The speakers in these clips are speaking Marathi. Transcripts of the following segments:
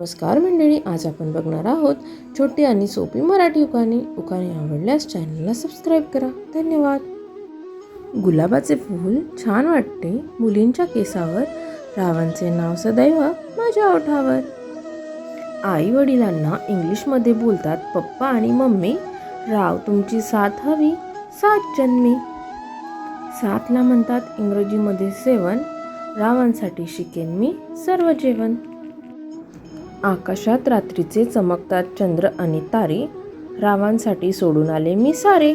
नमस्कार मंडळी आज आपण बघणार आहोत छोटी आणि सोपी मराठी उखाणी. उखाणी आवडल्यास चॅनलला सबस्क्राईब करा. धन्यवाद. गुलाबाचे फूल छान वाटते मुलींच्या केसावर रावांचे नाव सदैव माझ्या ओठावर. आई वडिलांना इंग्लिशमध्ये बोलतात पप्पा आणि मम्मी राव तुमची साथ हवी सात जन्मी. सातला म्हणतात इंग्रजीमध्ये सेवन रावांसाठी शिकेन मी सर्व जेवण. आकाशात रात्रीचे चमकतात चंद्र आणि तारे. रावांसाठी सोडून आले मी सारे.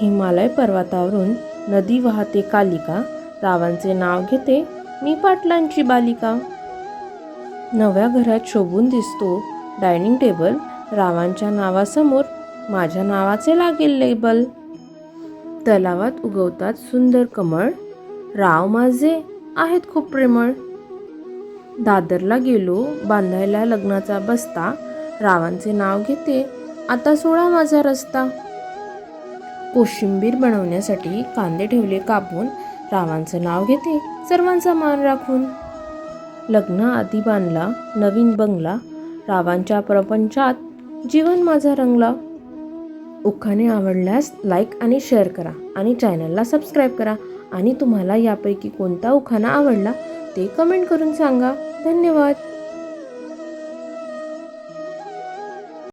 हिमालय पर्वतावरून नदी वाहते कालिका. रावांचे नाव घेते मी पाटलांची बालिका. नव्या घरात शोभून दिसतो डायनिंग टेबल. रावांच्या नावासमोर माझ्या नावाचे लागेल लेबल. तलावात उगवतात सुंदर कमळ. राव माझे आहेत खूप प्रेमळ. दादरला गेलो बांधायला लग्नाचा बस्ता रावांचे नाव घेते आता सोळा माझा रस्ता. कोशिंबीर बनवण्यासाठी कांदे ठेवले कापून रावांचं नाव घेते सर्वांचा मान राखून. लग्न आधी बांधला नवीन बंगला रावांच्या प्रपंचात जीवन माझा रंगला. उखाणे आवडल्यास लाईक आणि शेअर करा आणि चॅनलला सबस्क्राईब करा. आणि तुम्हाला यापैकी कोणता उखाणा आवडला ते कमेंट करून सांगा. धन्यवाद.